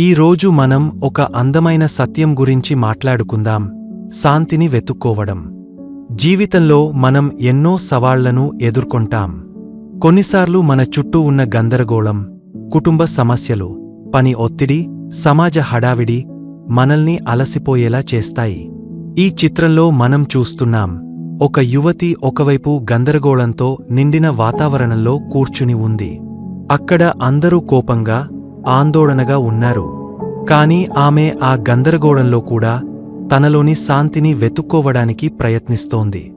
ఈ రోజు మనం ఒక అందమైన సత్యం గురించి మాట్లాడుకుందాం శాంతిని వెతుక్కోవడం. జీవితంలో మనం ఎన్నో సవాళ్ళను ఎదుర్కొంటాం. కొన్నిసార్లు మన చుట్టూ ఉన్న గందరగోళం కుటుంబ సమస్యలు పని ఒత్తిడి సమాజ హడావిడి మనల్ని అలసిపోయేలా చేస్తాయి. ఈ చిత్రంలో మనం చూస్తున్నాం ఒక యువతి ఒకవైపు గందరగోళంతో నిండిన వాతావరణంలో కూర్చుని ఉంది. అక్కడ అందరూ కోపంగా ఆందోళనగా ఉన్నారు. కానీ ఆమె ఆ గందరగోళంలో కూడా తనలోని శాంతిని వెతుక్కోవడానికి ప్రయత్నిస్తోంది.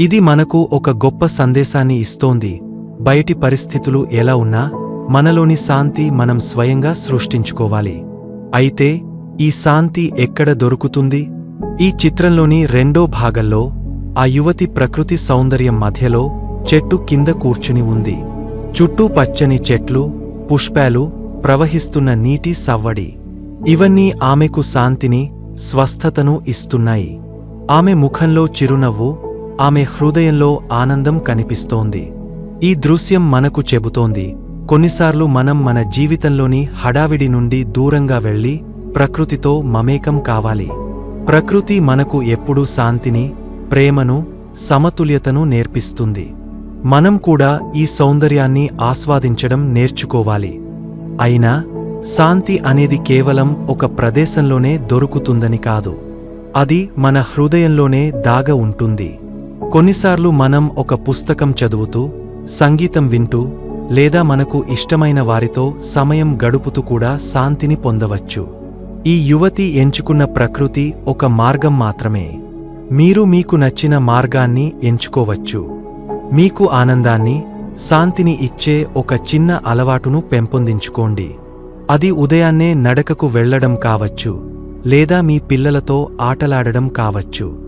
ఇది మనకు ఒక గొప్ప సందేశాన్ని ఇస్తోంది. బయటి పరిస్థితులు ఎలా ఉన్నా మనలోని శాంతి మనం స్వయంగా సృష్టించుకోవాలి. అయితే ఈ శాంతి ఎక్కడ దొరుకుతుంది? ఈ చిత్రంలోని రెండో భాగంలో ఆ యువతి ప్రకృతి సౌందర్యం మధ్యలో చెట్టు కింద కూర్చుని ఉంది. చుట్టూ పచ్చని చెట్లు పుష్పాలు ప్రవహిస్తున్న నీటి సవ్వడి. ఇవన్నీ ఆమెకు శాంతిని స్వస్థతను ఇస్తున్నాయి. ఆమె ముఖంలో చిరునవ్వు ఆమె హృదయంలో ఆనందం కనిపిస్తోంది. ఈ దృశ్యం మనకు చెబుతోంది కొన్నిసార్లు మనం మన జీవితంలోని హడావిడి నుండి దూరంగా వెళ్ళి ప్రకృతితో మమేకం కావాలి. ప్రకృతి మనకు ఎప్పుడూ శాంతిని ప్రేమను సమతుల్యతను నేర్పిస్తుంది. మనం కూడా ఈ సౌందర్యాన్ని ఆస్వాదించడం నేర్చుకోవాలి. అయినా శాంతి అనేది కేవలం ఒక ప్రదేశంలోనే దొరుకుతుందని కాదు. అది మన హృదయంలోనే దాగ ఉంటుంది. కొన్నిసార్లు మనం ఒక పుస్తకం చదువుతూ సంగీతం వింటూ లేదా మనకు ఇష్టమైన వారితో సమయం గడుపుతూ కూడా శాంతిని పొందవచ్చు. ఈ యువతి ఎంచుకున్న ప్రకృతి ఒక మార్గం మాత్రమే. మీరు మీకు నచ్చిన మార్గాన్ని ఎంచుకోవచ్చు. మీకు ఆనందాన్ని శాంతిని ఇచ్చే ఒక చిన్న అలవాటును పెంపొందించుకోండి. అది ఉదయాన్నే నడకకు వెళ్ళడం కావచ్చు లేదా మీ పిల్లలతో ఆటలాడడం కావచ్చు.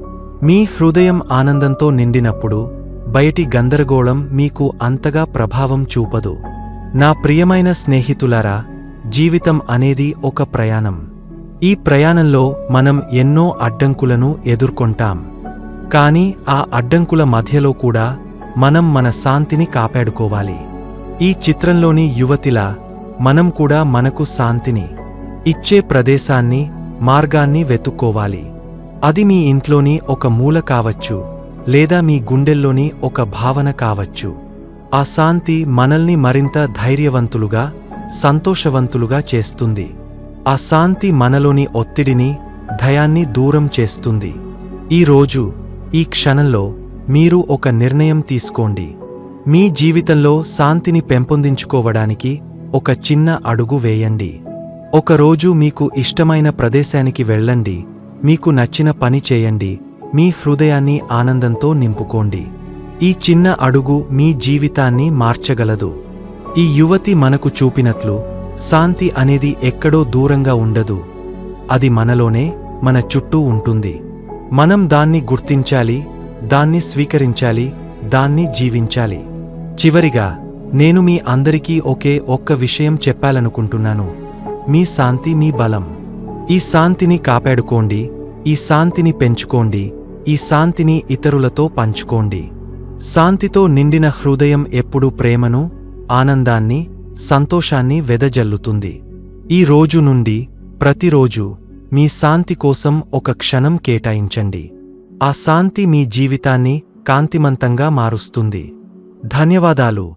మీ హృదయం ఆనందంతో నిండినప్పుడు బయటి గందరగోళం మీకు అంతగా ప్రభావం చూపదు. నా ప్రియమైన స్నేహితులారా జీవితం అనేది ఒక ప్రయాణం. ఈ ప్రయాణంలో మనం ఎన్నో అడ్డంకులను ఎదుర్కొంటాం. కాని ఆ అడ్డంకుల మధ్యలో కూడా మనం మన శాంతిని కాపాడుకోవాలి. ఈ చిత్రంలోని యువతిలా మనం కూడా మనకు శాంతిని ఇచ్చే ప్రదేశాన్ని మార్గాన్ని వెతుక్కోవాలి. అది మీ ఇంట్లోని ఒక మూల కావచ్చు లేదా మీ గుండెల్లోని ఒక భావన కావచ్చు. ఆ శాంతి మనల్ని మరింత ధైర్యవంతులుగా సంతోషవంతులుగా చేస్తుంది. ఆ శాంతి మనలోని ఒత్తిడిని భయాన్ని దూరం చేస్తుంది. ఈ రోజు ఈ క్షణంలో మీరు ఒక నిర్ణయం తీసుకోండి. మీ జీవితంలో శాంతిని పెంపొందించుకోవడానికి ఒక చిన్న అడుగు వేయండి. ఒకరోజు మీకు ఇష్టమైన ప్రదేశానికి వెళ్ళండి. మీకు నచ్చిన పని చేయండి. మీ హృదయాన్ని ఆనందంతో నింపుకోండి. ఈ చిన్న అడుగు మీ జీవితాన్ని మార్చగలదు. ఈ యువతి మనకు చూపినట్లు శాంతి అనేది ఎక్కడో దూరంగా ఉండదు. అది మనలోనే మన చుట్టూ ఉంటుంది. మనం దాన్ని గుర్తించాలి దాన్ని స్వీకరించాలి దాన్ని జీవించాలి. చివరిగా నేను మీ అందరికీ ఒకే ఒక్క విషయం చెప్పాలనుకుంటున్నాను. మీ శాంతి మీ బలం. ఈ శాంతిని కాపాడుకోండి ఈ శాంతిని పెంచుకోండి ఈ శాంతిని ఇతరులతో పంచుకోండి. శాంతితో నిండిన హృదయం ఎప్పుడూ ప్రేమను ఆనందాన్ని సంతోషాన్ని వెదజల్లుతుంది. ఈ రోజు నుండి ప్రతిరోజు మీ శాంతి కోసం ఒక క్షణం కేటాయించండి. ఆ శాంతి మీ జీవితాన్ని కాంతిమంతంగా మారుస్తుంది. ధన్యవాదాలు.